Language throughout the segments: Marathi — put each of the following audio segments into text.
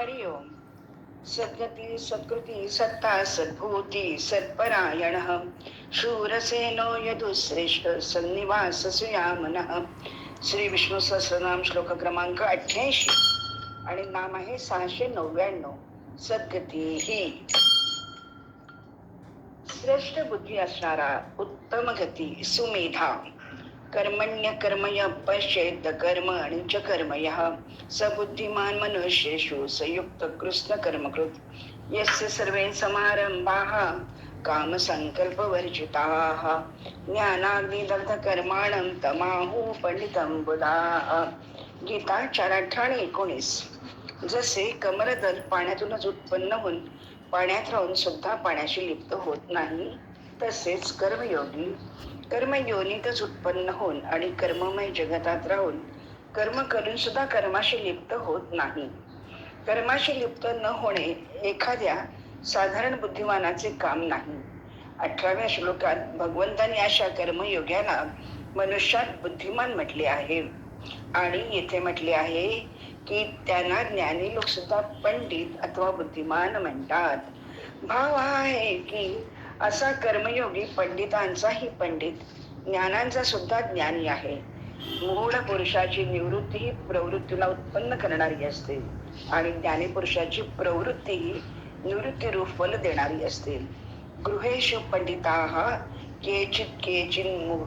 हरि ओम सद्गती सत्कृती सत्ता सद्भूती सत्परायण। शूरसेनो यदुश्रेष्ठ सन्निवास सुयामन श्री विष्णू सहस्रनाम श्लोक क्रमांक अठ्ठ्याऐंशी. आणि नाम आहे सहाशे नव्याण्णव. सद्गती ही. श्रेष्ठ बुद्धी असणारा उत्तम गती सुमेधा. कर्मण्य कर्मय पश्चेत कर्म आणि च कर्मय सबुद्धिमान मनुष्येषु संयुक्त कृष्ण कर्मकृत। यस्य सर्वे समारंभाः काम संकल्प वर्जिताः ज्ञानाग्निदग्ध कर्माणं तमाहु पंडितं बुधाः। गीता चार अठरा एकोणीस। जसे कमरदल पाण्यातूनच उत्पन्न होऊन पाण्यात राहून सुद्धा पाण्याशी लिप्त होत नाही तसेच कर्मयोगी कर्मयोनीतच उत्पन्न होऊन आणि कर्ममय जगतात राहून कर्म करून सुद्धा कर्माशी लिप्त होत नाही. कर्माशी लिप्त न होणे एखाद्या साधारण बुद्धिमानाचे काम नाही. अठराव्या श्लोकात भगवंतांनी अशा कर्मयोग्याला मनुष्यात बुद्धिमान म्हटले आहे. आणि येथे म्हटले आहे की त्यांना ज्ञानी लोक सुद्धा पंडित अथवा बुद्धिमान म्हणतात. भाव हा आहे की असा कर्मयोगी पंडितांचाही पंडित. ज्ञानांचा सुद्धा ज्ञानी आहे. मूळ पुरुषाची निवृत्ती ही प्रवृत्तीला उत्पन्न करणारी असते. आणि ज्ञानी पुरुषाची प्रवृत्ती ही निवृत्ती रूप फल देणारी असते. गृहेषु पंडिताः केचित् केचिन् मु-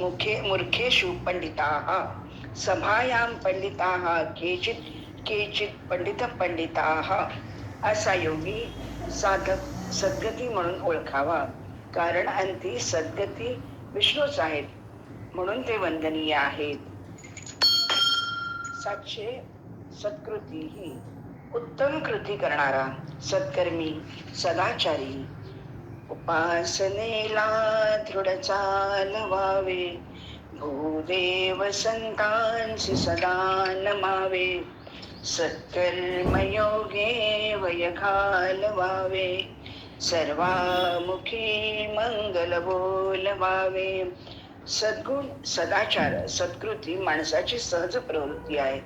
मुखे मूर्खेषु पंडिताः. सभायां पंडिताः केचित् केचित् पंडित पंडिताः असा योगी साधक सद्गती म्हणून ओळखावा. कारण अंती सद्गती विष्णूच आहेत. म्हणून ते वंदनीय आहेत. सातशे सत्कृती ही उत्तम कृती करणारा सत्कर्मी सदाचारी. उपासनेला दृढ चालवावे. भूदेव संतांशी सदा नमावे. सत्कर्मयोगे वय घालवावे. सर्वामुखी मंगल बोलवावे. सद्गुण सदाचार सत्कृती माणसाची सहज प्रवृत्ती आहे.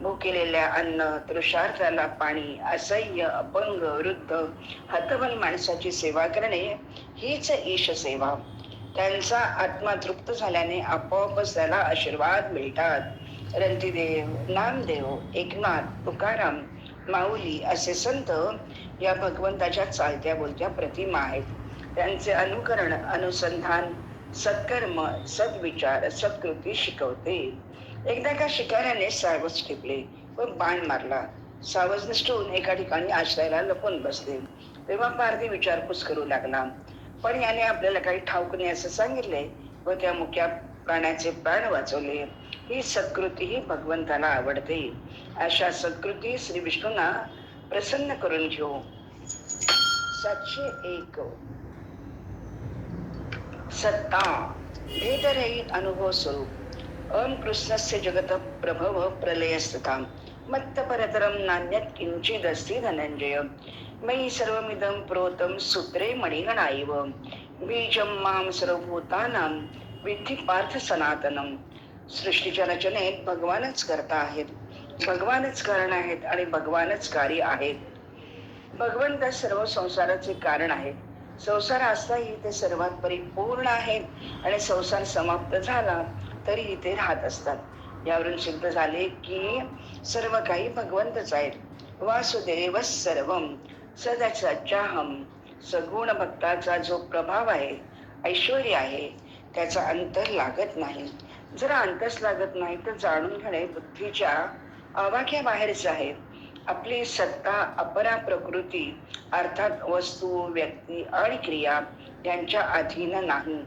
भुकेलेल्या अन्न तृषार्थाला पाणी असह्य अपंग वृद्ध हतबल माणसाची सेवा करणे हीच ईश सेवा. त्यांचा आत्मा तृप्त झाल्याने आपोआपच त्याला आशीर्वाद मिळतात. रणतीदेव नामदेव एकनाथ तुकाराम माऊली असे संत या भगवंताच्या चालत्या बोलत्या प्रतिमा आहेत. त्यांचे अनुकरण अनुसंधान सत्कर्म सद्विचार सत्कृती शिकवते. एकदा का शिकाऱ्याने सावज ठेपले व बाण मारला. सावज निष्ठून एका ठिकाणी आश्रयाला लपून बसले. तेव्हा पारधी विचारपूस करू लागला. पण याने आपल्याला काही ठाऊक नाही असं सांगितले व त्या मुख्या प्राण्याचे प्राण वाचवले. ही सत्कृती ही भगवंताला आवडते. अशा सत्कृती श्री विष्णूंना प्रसन्न करून घेऊ. सातशे एक. सत्ता. भेदरहित अनुभव स्वरूप. ओम कृष्णस्य जगत प्रभव प्रलयस्तथा. मत्त परतरम नान्यत किंचिदस्ति धनंजय मयि सर्वमिदं प्रोतं सूत्रे मणिगणाइव बीजं मां सर्वभूतानां विद्धि पार्थ सनातनम. सृष्टीच्या रचनेत भगवानच करता आहेत. भगवानच कारण आहेत आणि भगवानच कार्य आहेत. भगवंत सर्व संसाराचे कारण आहेत. संसार असताही ते सर्वात परिपूर्ण आहेत. आणि संसार समाप्त झाला तरी ते राहत असतात. यावरून सिद्ध झाले की सर्व काही भगवंतच आहेत. वासुदेव सर्व सदचाहम सगुण भक्ताचा जो प्रभाव आहे ऐश्वर आहे त्याचा अंतर लागत नाही. जर अंतच लागत नाही तर जाणून घेणे बुद्धीच्या आवाक्या बाहेरच आहे. आपली सत्ता अपरा प्रकृती अर्थात वस्तू व्यक्ती आणि क्रिया यांच्या अधीन नाही.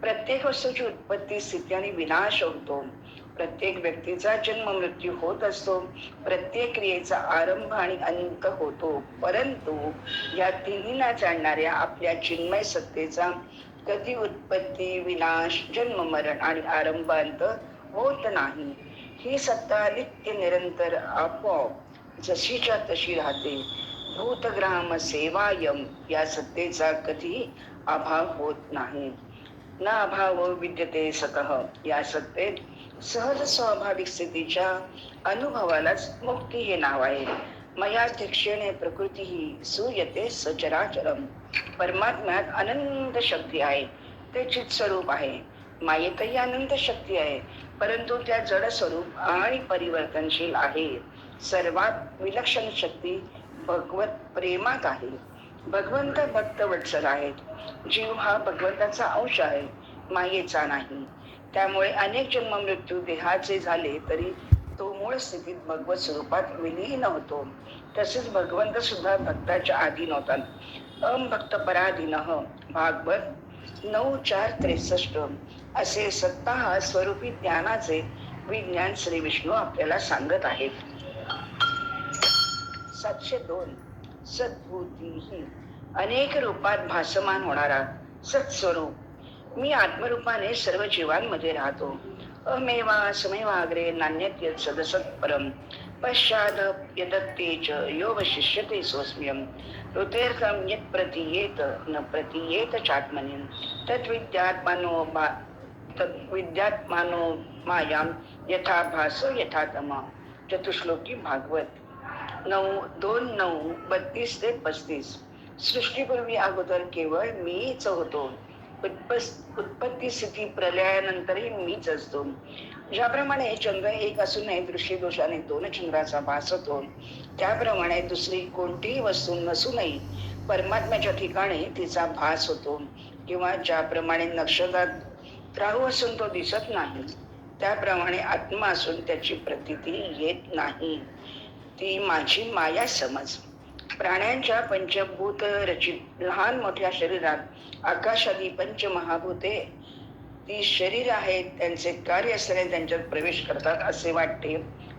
प्रत्येक वस्तूची उत्पत्ती स्थिती आणि विनाश होतो. प्रत्येक व्यक्तीचा जन्म मृत्यू होत असतो. प्रत्येक क्रियेचा आरंभ आणि अंत होतो. परंतु या तिन्हीला जाणणाऱ्या आपल्या चिन्मय सत्तेचा कधी उत्पत्ती विनाश जन्म मरण आणि आरंभांत होत नाही. ही सत्ता नित्य निरंतर आपोआप जशीच्या तशी राहते. भूतग्राम सेवायम या सत्तेचा कधी अभाव होत नाही. ना अभाव हो विद्यते सतह. या सत्तेत सहज स्वाभाविक स्थितीच्या अनुभवालाच मुक्ती हे नाव आहे. मयाध्यक्षेणे प्रकृती ही सूयते सचराचरम परमात्म्यात अनंत शक्ती आहे ते चित स्वरूप आहे। मायेतही अनंत शक्ती आहे परंतु त्या जड स्वरूप आणि परिवर्तनशील आहे। सर्वात विलक्षण शक्ती भगवत प्रेमात आहे। भगवंत भक्त वत्सल आहेत। जीव हा भगवंताचा अंश आहे मायेचा नाही। त्यामुळे अनेक जन्म मृत्यू देहाचे झाले तरी तो मूळ स्थितीत भगवत स्वरूपात विलीन होतो. तसेच भगवंत सुद्धा भक्ताच्या अधीन होतात अभक्त पराधीन भागवत नऊ चार त्रेसष्ट असे सत्ता स्वरूपी ज्ञानाचे विज्ञान श्री विष्णू आपल्याला सांगत आहेत. सातशे दोन सद्भूती ही अनेक रूपात भासमान होणारा सत्स्वरूप. मी आत्मरूपाने सर्व जीवांमध्ये राहतो. अमेवा समेवाग्रे यत् सदसत परं पश्चाद च यो वशिष्यते स्वस्म्यं। ऋतेर्थं यत् प्रतीयेत न प्रतीयेत चात्मनि। तद्विद्यात्मानो तद्विद्यात्मानो मायां यथा भास यथा तमा। चतुश्लोकी भागवत। नऊ दोन नऊ बत्तीस ते पस्तीस। सृष्टीपूर्वी अगोदर केवळ मीच होतो। उत्पत्ती स्थिती प्रलयानंतरही मीच असतो. ज्याप्रमाणे चंद्र एक असूनही दृष्टी दोषाने दोन चंद्राचा भास होतो. त्याप्रमाणे दुसरी कोणतीही वस्तू नसूनही परमात्म्याच्या ठिकाणी तिचा भास होतो. किंवा ज्याप्रमाणे नक्षत्रात राहू असून तो दिसत नाही त्याप्रमाणे आत्मा असून त्याची प्रतिती येत नाही. ती माझी माया समज. प्राण्यांच्या पंचभूत रचित लहान मोठ्या शरीरात आकाशादी पंचमहाभूते ती शरीर आहेत त्यांचे कार्य असल्याने त्यांच्यात प्रवेश करतात असे वाटते.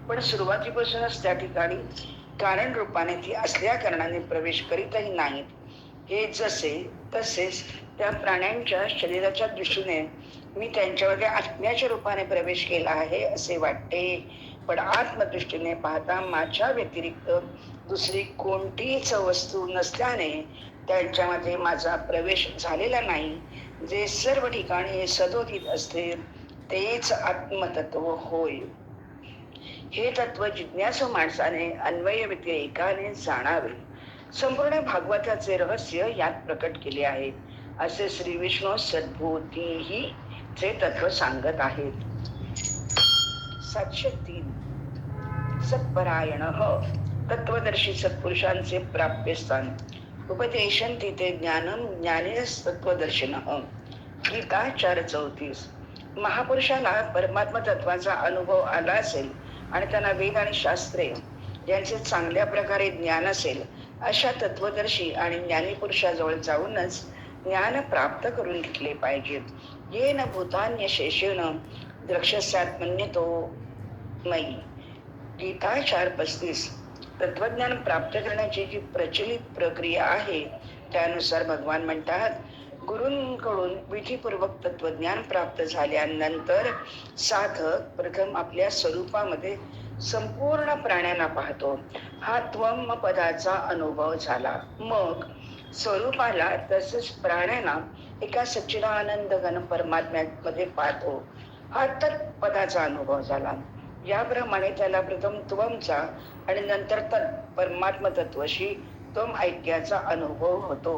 पण सुरुवातीपासूनच त्या ठिकाणी कारण रूपाने ती असल्या कारणाने प्रवेश करीतही नाहीत. हे जसे तसेच त्या प्राण्यांच्या शरीराच्या दृष्टीने मी त्यांच्यामध्ये आत्म्याच्या रूपाने प्रवेश केला आहे असे वाटते. पण आत्मदृष्टीने पाहता माझ्या व्यतिरिक्त दुसरी कोणतीच वस्तू नसल्याने त्यांच्यामध्ये माझा प्रवेश झालेला नाही. जे सर्व ठिकाणी सदोदित असते तेच आत्मतत्व होय. हे तत्व जिज्ञासू माणसाने अन्वय व्यतिरेकाने जाणावे. संपूर्ण भागवताचे रहस्य यात प्रकट केले आहे. असे श्री विष्णू सद्भूतीही चे तत्व सांगत आहेत. सातशे तीन सत्परायण तत्वदर्शी सत्पुरुषांचे प्राप्यस्थान. उपदेशन तिथे ज्ञानम ज्ञानेस तत्वदर्शन गीता चार चौतीस. महापुरुषाला परमात्मा तत्वाचा अनुभव आला असेल आणि त्यांना वेद आणि शास्त्रे यांचे चांगल्या प्रकारे ज्ञान असेल अशा तत्वदर्शी आणि ज्ञानी पुरुषाजवळ जाऊनच ज्ञान प्राप्त करून घेतले पाहिजेत. येन भूतान्य शेषेन शेषेण तो नाही गीता चार पस्तीस. तत्वज्ञान प्राप्त करण्याची जी प्रचलित प्रक्रिया आहे त्यानुसार भगवान म्हणतात गुरूंकडून विधीपूर्वक तत्वज्ञान प्राप्त झाल्यानंतर साधक प्रथम आपल्या स्वरूपामध्ये संपूर्ण प्राण्यांना पाहतो. हा त्वम पदाचा अनुभव झाला. मग स्वरूपाला तसेच प्राण्यांना एका सच्चिदानंद घन परमात्म्यामध्ये पाहतो. हा तत्पदाचा अनुभव झाला. याप्रमाणे त्याला प्रथम त्वमचा आणि नंतर तत् परमात्म तत्वशी त्वम ऐक्याचा अनुभव होतो.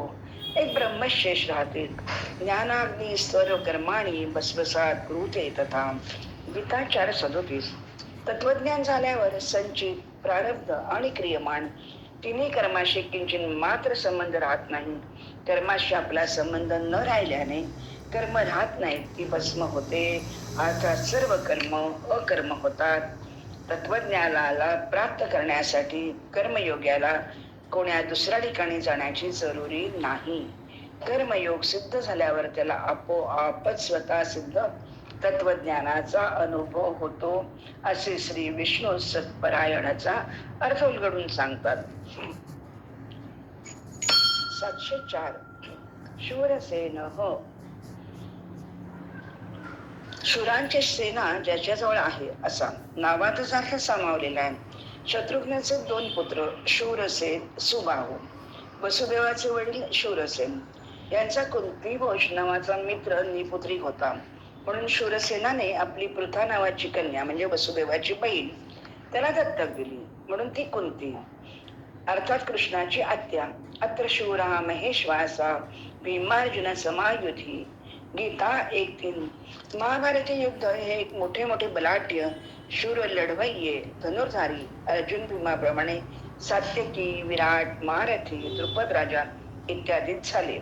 एक ब्रह्मशेष राहते ज्ञानाग्नी स्वर कर्माणी बसबसात कृते तथा गीता चार सदोतीस. तत्वज्ञान झाल्यावर संचित प्रारब्ध आणि क्रियमाण तिन्ही कर्माशी किंचित मात्र संबंध राहत नाही. कर्माशी आपला संबंध न राहिल्याने कर्म राहत नाहीत ती भस्म होते. अर्थात सर्व कर्म अकर्म होतात. तत्वज्ञानाला प्राप्त करण्यासाठी कर्मयोग्याला कोण्या दुसऱ्या ठिकाणी जाण्याची जरुरी नाही. कर्मयोग सिद्ध झाल्यावर त्याला आपोआपच स्वतः सिद्ध तत्वज्ञानाचा अनुभव होतो असे श्री विष्णू सत्परायणाचा अर्थ उलगडून सांगतात. सातशे चार. शूरसेन हो शूरांची सेना ज्याच्याजवळ आहे असा. नावातच अर्थ सामावलेला आहे. शत्रुघ्नाचे दोन पुत्र शूरसेन सुबाहू. वसुदेवाचे वडील शूरसेन. यांचा कुंती भोज नावाचा मित्र निपुत्रिक होता. म्हणून शूरसेनाने आपली पृथा नावाची कन्या म्हणजे वसुदेवाची बहीण त्याला दत्तक दिली. म्हणून ती कुंती. अर्थात कृष्णाची आत्या. अत्र शूरा महेश्वासा भीमार्जुन समायुधी. गीता एक तीन महाभारतीय युद्ध हे एक मोठे मोठे बलाढ्य शूर लढवय्ये धनुर्धारी अर्जुन भीमाप्रमाणे सात्यकी विराट महारथी द्रुपद राजा इत्यादीत झाले.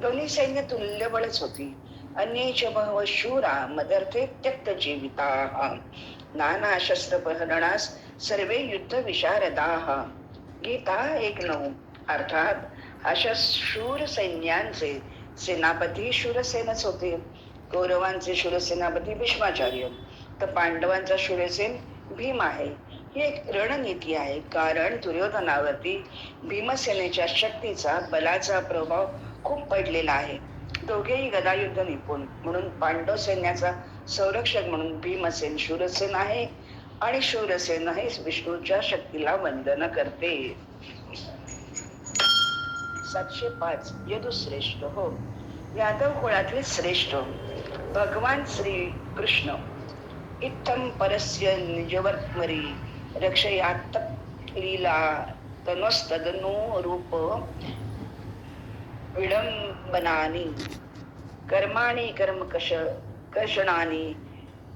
दोन्ही सैन्य तुल्यबळच होती. अन्य बहव शूरा मदर्थे त्यक्त जीविता. नाना शस्त्र प्रहरणास सर्वे युद्ध विशारदा. गीता एक नऊ. अर्थात अशा शूर सैन्यांचे सेनापती शूरसेनच होते. कौरवांचे शूरसेनापती भीष्माचार्य तर पांडवांचा शूरसेन भीम आहे. ही एक रणनीती आहे. कारण दुर्योधनावरती भीमसेनेच्या शक्तीचा बलाचा प्रभाव खूप पडलेला आहे. दोघेही गदायुद्ध निपुण. म्हणून पांडव सैन्याचा संरक्षक म्हणून भीमसेन शूरसेन आहे आणि शूरसेन हे विष्णूच्या शक्तीला वंदन करते. सातशे पाच यदुश्रेष्ठ हो. यादव कुळातील श्रेष्ठ. भगवान श्री कृष्ण. इत्थम परस्य निजवर्त्मरी रक्षयात लीला तनस्तदनो रूप विडंबनानी कर्माणि कर्म कश कषणानि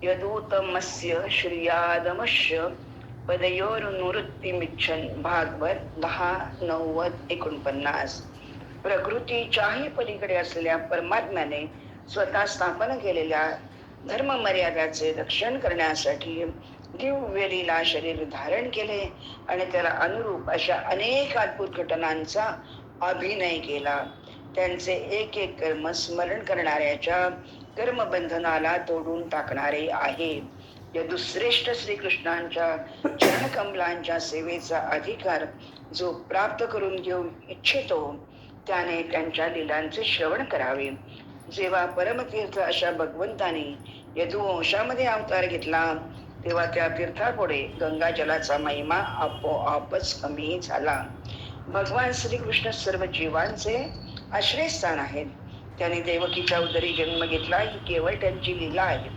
यदूतमस्य श्रियादमस्य पदयोर्नुवृत्तीमिच्छन् भागवत दहा नव्वद एकोणपन्नास. प्रकृतीच्याही पलीकडे असलेल्या परमात्म्याने स्वतः स्थापन केलेल्या धर्म मर्यादाचे रक्षण करण्यासाठी दिव्य लीला शरीर धारण केले आणि त्याला अनुरूप अशा अनेक अद्भुत घटनांचा अभिनय केला. त्यांचे एक एक कर्म स्मरण करणाऱ्याच्या कर्मबंधनाला तोडून टाकणारे आहे. या दुसरेष्ठ श्रीकृष्णांच्या चरणकमलांच्या सेवेचा अधिकार जो प्राप्त करून घेऊ इच्छितो त्याने त्यांच्या लिलांचे श्रवण करावे. जेव्हा परमतीर्थ अशा भगवंताने यदुवंशामध्ये अवतार घेतला तेव्हा त्या तीर्थापुढे गंगाजलाचा महिमा आपोआपच कमी झाला. भगवान श्रीकृष्ण सर्व जीवांचे आश्रयस्थान आहेत. त्याने देवकीच्या उदरी जन्म घेतला ही केवळ त्यांची लीला आहे.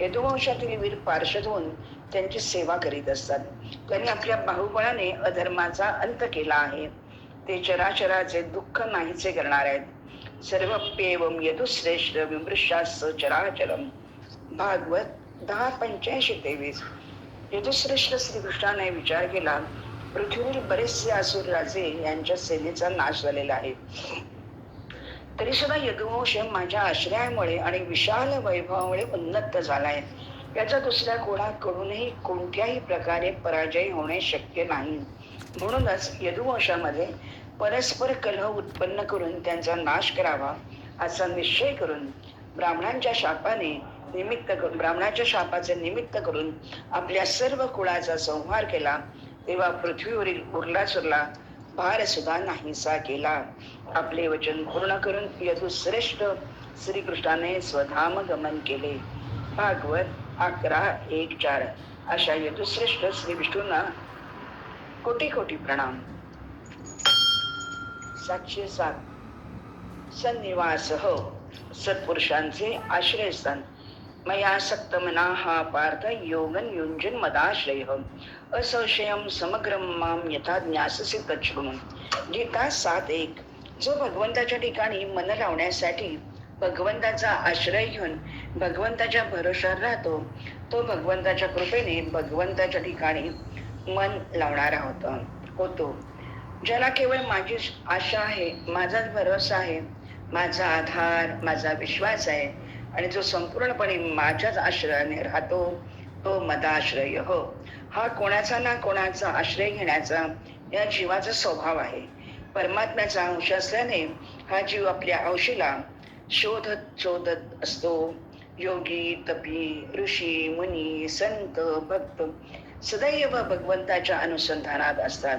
यदुवंशातील वीर पार्षद होऊन त्यांची सेवा करीत असतात. त्यांनी आपल्या बाहुबळाने अधर्माचा अंत केला आहे. ते चराचराचे दुःख नाहीचे करणार आहेत. सर्वप्येवम यदुश्रेष्ठ विमृशास चराचरम। भागवत दहा पंच्याऐंशी तेवीस। यदुश्रेष्ठ श्रीकृष्णाने विचार केला पृथ्वीवर बरेचसे असुर राजे यांच्या सेनेचा नाश झालेला आहे। तरी सुद्धा यदुवंश माझ्या आश्रयामुळे आणि विशाल वैभवामुळे उन्नत झालाय। याचा दुसऱ्या कोणाकडूनही कोणत्याही प्रकारे पराजय होणे शक्य नाही। म्हणूनच यदुवंशामध्ये परस्पर कलह उत्पन्न करून त्यांचा नाश करावा असा निश्चय करून ब्राह्मणांच्या शापाने निमित्त करून ब्राह्मणाच्या शापाचे निमित्त करून आपल्या सर्व कुळाचा संहार केला तेव्हा पृथ्वीवरील उरला सुरला भार सुद्धा नाहीसा केला. आपले वचन पूर्ण करून यदुश्रेष्ठ श्रीकृष्णाने स्वधाम गमन केले. भागवत अकरा एक चार अशा यदुश्रेष्ठ श्री विष्णूंना कोटी कोटी प्रणाम. सातशे सात सन्निवास सत्पुरुषांचे आश्रयस्थान. मया सक्तमना हा पार्थ योगन युंजन मदाश्रय असंशयम समग्रम माम यथा ज्ञाससे तच्छृणून गीता सात एक. जो भगवंताच्या ठिकाणी मन लावण्यासाठी भगवंताचा आश्रय घेऊन भगवंताच्या भरोशावर राहतो तो भगवंताच्या कृपेने भगवंताच्या ठिकाणी मन लावणारा होता होतो. ज्याला केवळ माझी आशा आहे माझाच भरोसा आहे माझा आधार माझा विश्वास आहे आणि जो संपूर्णपणे माझ्याच आश्रयाने राहतो तो मदाश्रय. हो हा कोणाचा ना कोणाचा आश्रय घेण्याचा या जीवाचा स्वभाव आहे. परमात्म्याचा अंश असल्याने हा जीव आपल्या अंशीला शोधत शोधत असतो. योगी तपी ऋषी मुनी संत भक्त सदैव भगवंताच्या अनुसंधानात असतात.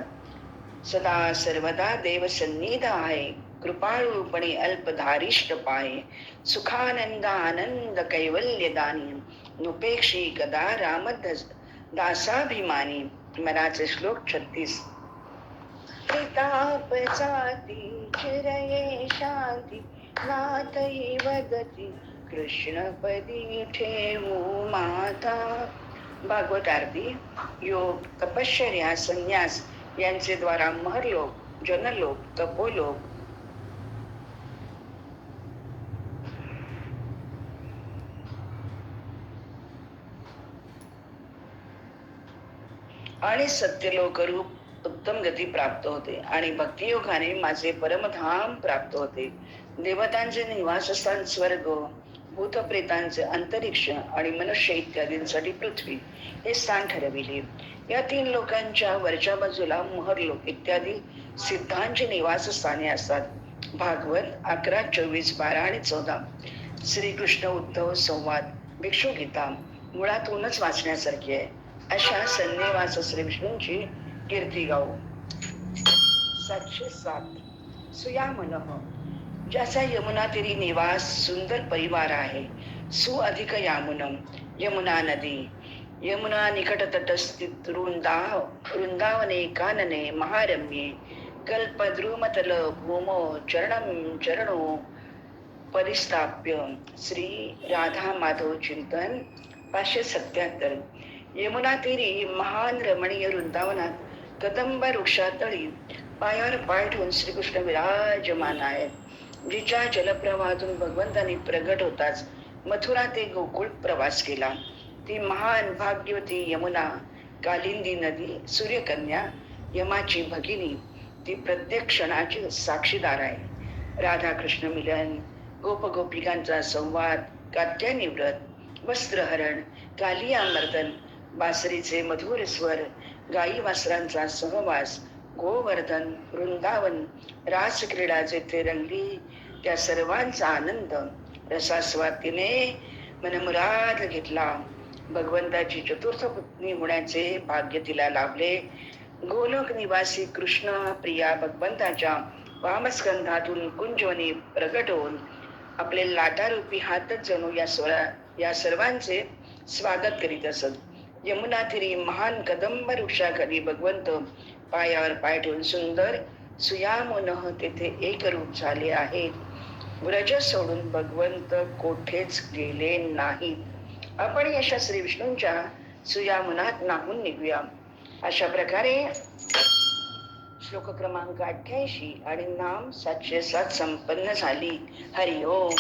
सदा सर्वदा देव सन्निध आहे. कृपाळूपणे अल्पधारिष्ट पाय सुखानंद आनंद कैवल्य दानी. नुपेक्षी कदा राम दासाभिमानी. मनाचे श्लोक छत्तीस. प्रताप जाती चिरये शांती. नाथई वदती. कृष्णपदी ठेवू माता. भागवत आरती. योग तपश्चर्या संन्यास. यांचे द्वारा महरलोक जनलोक तपोलोक आणि सत्यलोक रूप उत्तम गती प्राप्त होते आणि भक्तियोगाने माझे परमधाम प्राप्त होते. देवतांचे निवासस्थान स्वर्ग भूतप्रेतांचे अंतरिक्ष आणि मनुष्य इत्यादींसाठी पृथ्वी हे स्थान ठरविले. या तीन लोकांच्या वरच्या बाजूला महरलोक इत्यादी सिद्धांची निवासस्थाने असतात. भागवत अकरा चोवीस बारा आणि चौदा. श्रीकृष्ण उद्धव संवाद भिक्षू गीता मुळातूनच वाचण्यासारखी आहे. अशा सन्निवास श्री विष्णूंची कीर्ती गाऊ सातशे सात. सुया मनह ज्याचा यमुना तिरी निवास सुंदर परिवार आहे. सु अधिक यामुनम यमुना नदी. यमुना निकट तटस्थित वृंदा वृंदावने कानने महारम्ये. कल्पद्रुमतल भूमो चरणम चरणो परिस्थाप्य. श्री राधा माधव चिंतन पाचशे सत्याहत्तर. यमुना तिरी महान रमणीय वृंदावनात कदंब वृक्षातळी पायावर पाय ठेवून श्रीकृष्ण विराजमान आहेत. जिच्या जलप्रवाहातून भगवंताने प्रगट होताच मथुरा ते गोकुळ प्रवास केला. ती महान भाग्यवती यमुना कालिंदी नदी सूर्यकन्या यमाची भगिनी ती प्रत्येक क्षणाची साक्षीदार आहे. राधाकृष्ण मिलन गोप गोपिकांचा संवाद कात्यानी व्रत वस्त्रहरण कालियामर्दन बासरीचे मधुर स्वर गाई वासरांचा सहवास गोवर्धन वृंदावन रासक्रीडा जेथे रंगली त्या सर्वांचा आनंद रसास्वातीने मनमुराद घेतला. भगवंताची चतुर्थ पत्नी होण्याचे भाग्य तिला लाभले. गोलोक निवासी कृष्ण प्रिया भगवंताच्या वामस्कंधातून कुंजवनी प्रगट होऊन आपले लाटारूपी हातच जणू या स्वरा या सर्वांचे स्वागत करीत असत. यमुना तिरी महान कदंब वृक्षाखाली भगवंत पायावर पाय ठेवून सुंदर सुयामुनः तेथे एक रूप झाले आहेत व्रज सोडून भगवंत कोठेच गेले नाहीत. आपण यशा श्री विष्णूंच्या सुयामुनात नाहून निघूया. अशा प्रकारे श्लोक क्रमांक अठ्ठ्याऐंशी आणि नाम सातशे सात संपन्न झाली. हरिओम.